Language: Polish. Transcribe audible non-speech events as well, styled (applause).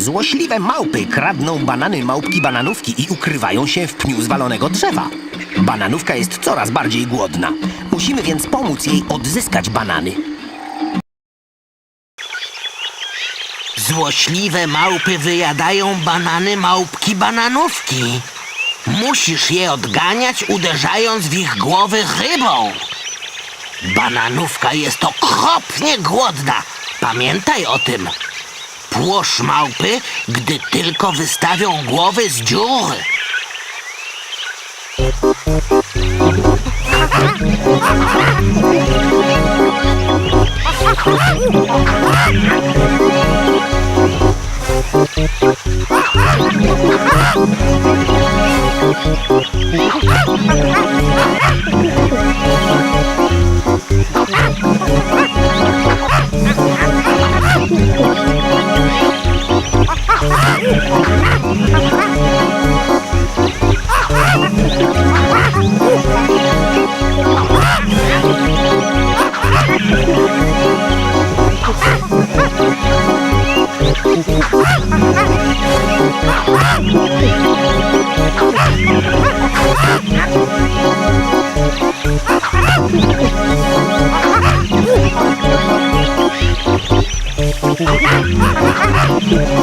Złośliwe małpy kradną banany małpki bananówki i ukrywają się w pniu zwalonego drzewa. Bananówka jest coraz bardziej głodna. Musimy więc pomóc jej odzyskać banany. Złośliwe małpy wyjadają banany małpki bananówki. Musisz je odganiać, uderzając w ich głowy rybą. Bananówka jest okropnie głodna. Pamiętaj o tym płosz małpy, gdy tylko wystawią głowy z dziury. (laughs) Ha ha ha!